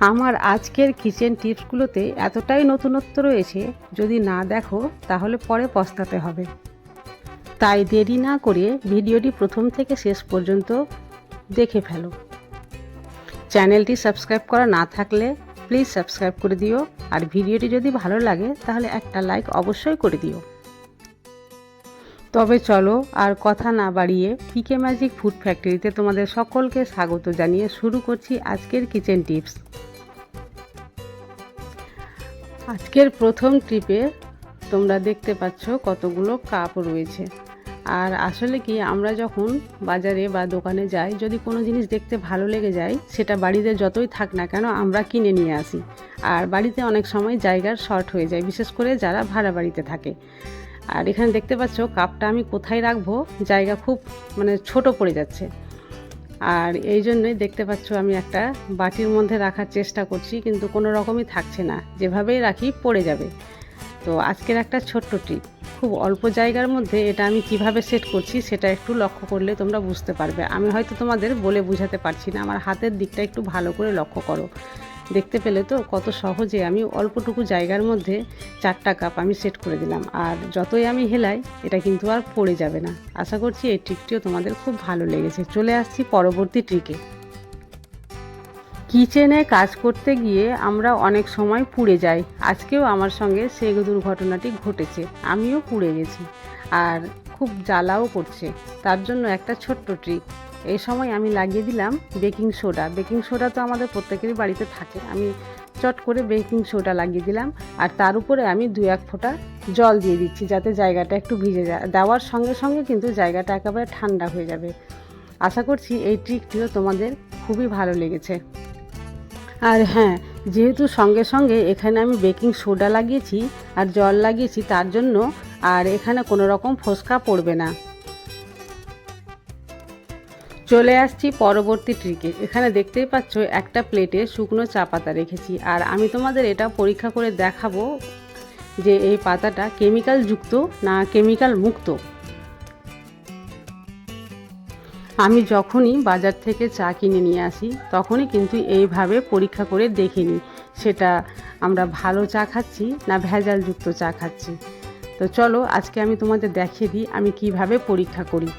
আমার আজকের কিচেন টিপসগুলোতে এতটাই নতুনত্ব রয়েছে, যদি না দেখো, তাহলে পরে পস্তাতে হবে। তাই দেরি না করে ভিডিওটি প্রথম থেকে শেষ পর্যন্ত দেখে ফেলো। চ্যানেলটি সাবস্ক্রাইব করা না থাকলে প্লিজ সাবস্ক্রাইব করে দিও, আর ভিডিওটি যদি ভালো লাগে, তাহলে একটা লাইক অবশ্যই করে দিও। তবে চলো আর কথা না বাড়িয়ে পিকে ম্যাজিক ফুড ফ্যাক্টরিতে তোমাদের সকলকে স্বাগত জানিয়ে শুরু করছি আজকের কিচেন টিপস আজকের প্রথম ট্রিপে তোমরা দেখতে পাচ্ছ কতগুলো কাপ রয়েছে। আর আসলে কি, আমরা যখন বাজারে বা দোকানে যাই, যদি কোনো জিনিস দেখতে ভালো লেগে যায়, সেটা বাড়িতে যতই থাক না কেন আমরা কিনে নিয়ে আসি। আর বাড়িতে অনেক সময় জায়গার শর্ট হয়ে যায়, বিশেষ করে যারা ভাড়া বাড়িতে থাকে। আর এখানে দেখতে পাচ্ছ, কাপটা আমি কোথায় রাখব, জায়গা খুব মানে ছোট পড়ে যাচ্ছে। আর এই জন্যই দেখতে পাচ্ছ, আমি একটা বাটির মধ্যে রাখার চেষ্টা করছি, কিন্তু কোনো রকমই থাকছে না। যেভাবেই রাখি, পড়ে যাবে। তো আজকের একটা ছোট্ট ট্রিপ খুব অল্প জায়গার মধ্যে এটা আমি কীভাবে সেট করছি সেটা একটু লক্ষ্য করলে তোমরা বুঝতে পারবে। আমি হয়তো তোমাদের বলে বুঝাতে পারছি না, আমার হাতের দিকটা একটু ভালো করে লক্ষ্য করো। দেখতে পেলে তো কত সহজে আমি অল্পটুকু জায়গার মধ্যে চারটা কাপ আমি সেট করে দিলাম। আর যতই আমি হেলাই, এটা কিন্তু আর পড়ে যাবে না। আশা করছি এই ট্রিকটিও তোমাদের খুব ভালো লেগেছে। চলে আসছি পরবর্তী ট্রিকে কিচেনে কাজ করতে গিয়ে আমরা অনেক সময় পুড়ে যাই। আজকেও আমার সঙ্গে সেই দুর্ঘটনাটি ঘটেছে। আমিও পুড়ে গেছি আর খুব জ্বালাও করছে। তার জন্য একটা ছোট্ট ট্রিক। এই সময় আমি লাগিয়ে দিলাম বেকিং সোডা। বেকিং সোডা তো আমাদের প্রত্যেকেরই বাড়িতে থাকে। আমি চট করে বেকিং সোডা লাগিয়ে দিলাম আর তার উপরে আমি দু এক ফোঁটা জল দিয়ে দিচ্ছি যাতে জায়গাটা একটু ভিজে যায়। দেওয়ার সঙ্গে সঙ্গে কিন্তু জায়গাটা একেবারে ঠান্ডা হয়ে যাবে। আশা করছি এই ট্রিকটিও তোমাদের খুবই ভালো লেগেছে। আর হ্যাঁ যেহেতু সঙ্গে সঙ্গে এখানে আমি বেকিং সোডা লাগিয়েছি আর জল লাগিয়েছি তার জন্য আর এখানে কোনো রকম ফোসকা পড়বে না। চলে আসছি পরবর্তী ট্রিকে এখানে দেখতেই পাচ্ছ একটা প্লেটে শুকনো চা পাতা রেখেছি আর আমি তোমাদের এটা পরীক্ষা করে দেখাবো যে এই পাতাটা কেমিক্যাল যুক্ত না কেমিক্যাল মুক্ত আমি যখনই বাজার থেকে চা কিনে নিয়ে আসি, তখনই কিন্তু এইভাবে পরীক্ষা করে দেখে নিই সেটা আমরা ভালো চা খাচ্ছি না ভেজালযুক্ত চা খাচ্ছি। তো চলো আজকে আমি তোমাদের দেখিয়ে দিই আমি কীভাবে পরীক্ষা করি।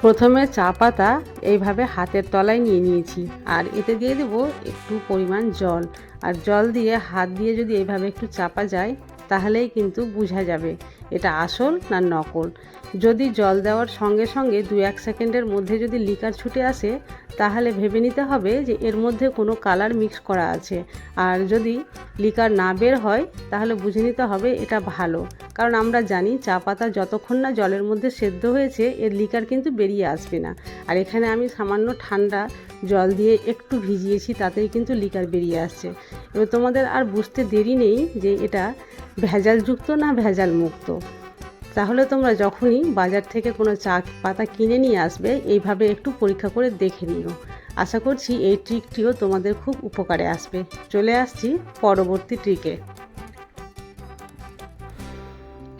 প্রথমে চা পাতা এইভাবে হাতের তলায় নিয়ে নিয়েছি আর এতে দিয়ে দেব একটু পরিমাণ জল। আর জল দিয়ে হাত দিয়ে যদি এইভাবে একটু চাপা যায়, তাহলেই কিন্তু বোঝা যাবে এটা আসল না নকল। যদি জল দেওয়ার সঙ্গে সঙ্গে দু এক সেকেন্ডের মধ্যে যদি লিকার ছুটে আসে, তাহলে ভেবে নিতে হবে যে এর মধ্যে কোনো কালার মিক্স করা আছে। আর যদি লিকার না বের হয়, তাহলে বুঝে নিতে হবে এটা ভালো। কারণ আমরা জানি চা পাতা যতক্ষণ না জলের মধ্যে সেদ্ধ হয়েছে, এর লিকার কিন্তু বেরিয়ে আসবে না। আর এখানে আমি সামান্য ঠান্ডা জল দিয়ে একটু ভিজিয়েছি, তাতেই কিন্তু লিকার বেরিয়ে আসছে। এবার তোমাদের আর বুঝতে দেরি নেই যে এটা ভেজালযুক্ত না ভেজাল মুক্ত তাহলে তোমরা যখনই বাজার থেকে কোনো চা পাতা কিনে নিয়ে আসবে, এইভাবে একটু পরীক্ষা করে দেখে নিও। আশা করছি এই ট্রিকটিও তোমাদের খুব উপকারে আসবে। চলে আসছি পরবর্তী ট্রিকে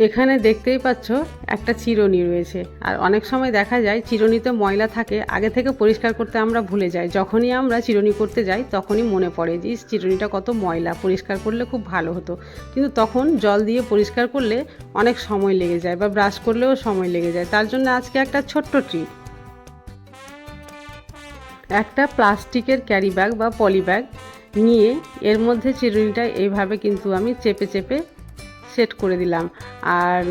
এখানে দেখতেই পাচ্ছ একটা চিরুনি রয়েছে। আর অনেক সময় দেখা যায় চিরুনিতে ময়লা থাকে, আগে থেকে পরিষ্কার করতে আমরা ভুলে যাই। যখনই আমরা চিরুনি করতে যাই, তখনই মনে পড়ে যে চিরুনিটা কত ময়লা, পরিষ্কার করলে খুব ভালো হতো। কিন্তু তখন জল দিয়ে পরিষ্কার করলে অনেক সময় লেগে যায় বা ব্রাশ করলেও সময় লেগে যায়। তার জন্য আজকে একটা ছোট্ট ট্রিক একটা প্লাস্টিকের ক্যারি ব্যাগ বা পলি ব্যাগ নিয়ে এর মধ্যে চিরুনিটা এইভাবে কিন্তু আমি চেপে চেপে সেট করে দিলাম। আর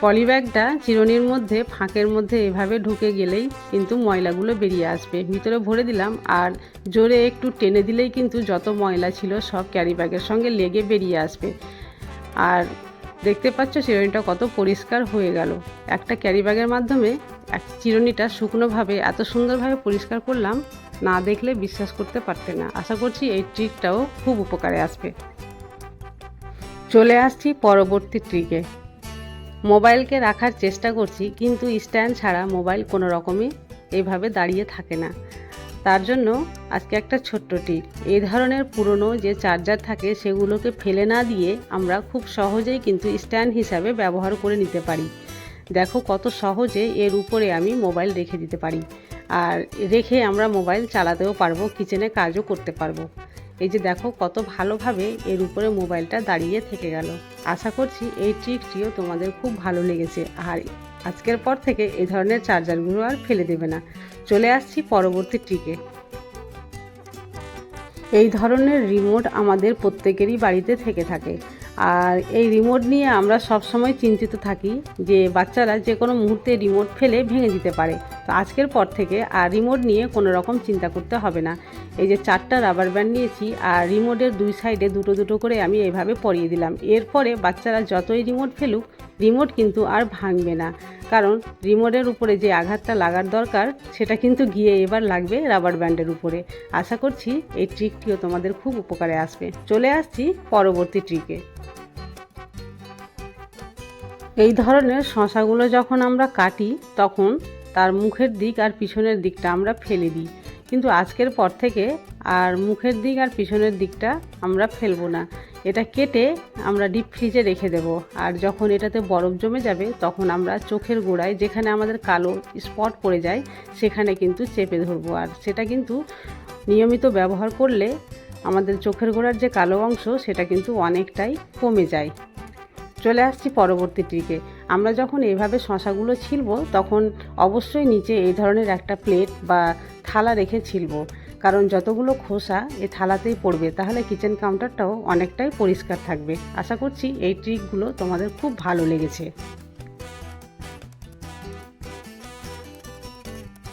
পলি ব্যাগটা চিরুনির মধ্যে, ফাঁকের মধ্যে এভাবে ঢুকে গেলেই কিন্তু ময়লাগুলো বেরিয়ে আসবে। ভিতরে ভরে দিলাম আর জোরে একটু টেনে দিলেই কিন্তু যত ময়লা ছিল সব ক্যারি ব্যাগের সঙ্গে লেগে বেরিয়ে আসবে। আর দেখতে পাচ্ছ চিরুনিটা কত পরিষ্কার হয়ে গেল। একটা ক্যারি ব্যাগের মাধ্যমে এক চিরুনিটা শুকনোভাবে এত সুন্দরভাবে পরিষ্কার করলাম, না দেখলে বিশ্বাস করতে পারতে না। আশা করছি এই ট্রিকটাও খুব উপকারে আসবে। চলে আসছি পরবর্তী ট্রিকে। মোবাইলকে রাখার চেষ্টা করছি, কিন্তু স্ট্যান্ড ছাড়া মোবাইল কোনো রকমই এইভাবে দাঁড়িয়ে থাকে না। তার জন্য আজকে একটা ছোট্ট টিপ এই ধরনের পুরনো যে চার্জার থাকে, সেগুলোকে ফেলে না দিয়ে আমরা খুব সহজেই কিন্তু স্ট্যান্ড হিসাবে ব্যবহার করে নিতে পারি। দেখো কত সহজে এর উপরে আমি মোবাইল রেখে দিতে পারি। আর রেখে আমরা মোবাইল চালাতেও পারব, কিচেনে কাজও করতে পারব। এই যে দেখো কত ভালোভাবে এর উপরে মোবাইলটা দাঁড়িয়ে থেকে গেল। আশা করছি এই ট্রিকটিও তোমাদের খুব ভালো লেগেছে। আর আজকের পর থেকে এই ধরনের চার্জারগুলো আর ফেলে দেবে না। চলে আসছি পরবর্তী ট্রিকে। এই ধরনের রিমোট আমাদের প্রত্যেকেরই বাড়িতে থেকে থাকে। আর এই রিমোট নিয়ে আমরা সব সময় চিন্তিত থাকি যে বাচ্চারা যে কোনো মুহূর্তে রিমোট ফেলে ভেঙে দিতে পারে। তো আজকের পর থেকে আর রিমোট নিয়ে কোনো রকম চিন্তা করতে হবে না। এই যে চারটা রাবার ব্যান্ড নিয়েছি আর রিমোটের দুই সাইডে দুটো দুটো করে আমি এইভাবে পরিয়ে দিলাম। এরপরে বাচ্চারা যতই রিমোট ফেলুক, রিমোট কিন্তু আর ভাঙবে না। কারণ রিমোটের উপরে যে আঘাতটা লাগার দরকার, সেটা কিন্তু গিয়ে এবার লাগবে রাবার ব্যান্ডের উপরে। আশা করছি এই ট্রিকটিও তোমাদের খুব উপকারে আসবে। চলে আসছি পরবর্তী ট্রিকে এই ধরনের শশাগুলো যখন আমরা কাটি, তখন তার মুখের দিক আর পিছনের দিকটা আমরা ফেলে দিই। কিন্তু আজকের পর থেকে আর মুখের দিক আর পিছনের দিকটা আমরা ফেলব না। এটা কেটে আমরা ডিপ ফ্রিজে রেখে দেব। আর যখন এটাতে বরফ জমে যাবে, তখন আমরা চোখের গোড়ায় যেখানে আমাদের কালো স্পট পড়ে যায়, সেখানে কিন্তু চেপে ধরবো। আর সেটা কিন্তু নিয়মিত ব্যবহার করলে আমাদের চোখের গোড়ার যে কালো অংশ, সেটা কিন্তু অনেকটাই কমে যায়। চলে আসছি পরবর্তী ট্রিকে। আমরা যখন এভাবে শশাগুলো ছিলব, তখন অবশ্যই নিচে এই ধরনের একটা প্লেট বা থালা রেখে ছিলব। কারণ যতগুলো খোসা এ থালাতেই পড়বে, তাহলে কিচেন কাউন্টারটাও অনেকটাই পরিষ্কার থাকবে। আশা করছি এই ট্রিকগুলো তোমাদের খুব ভালো লেগেছে।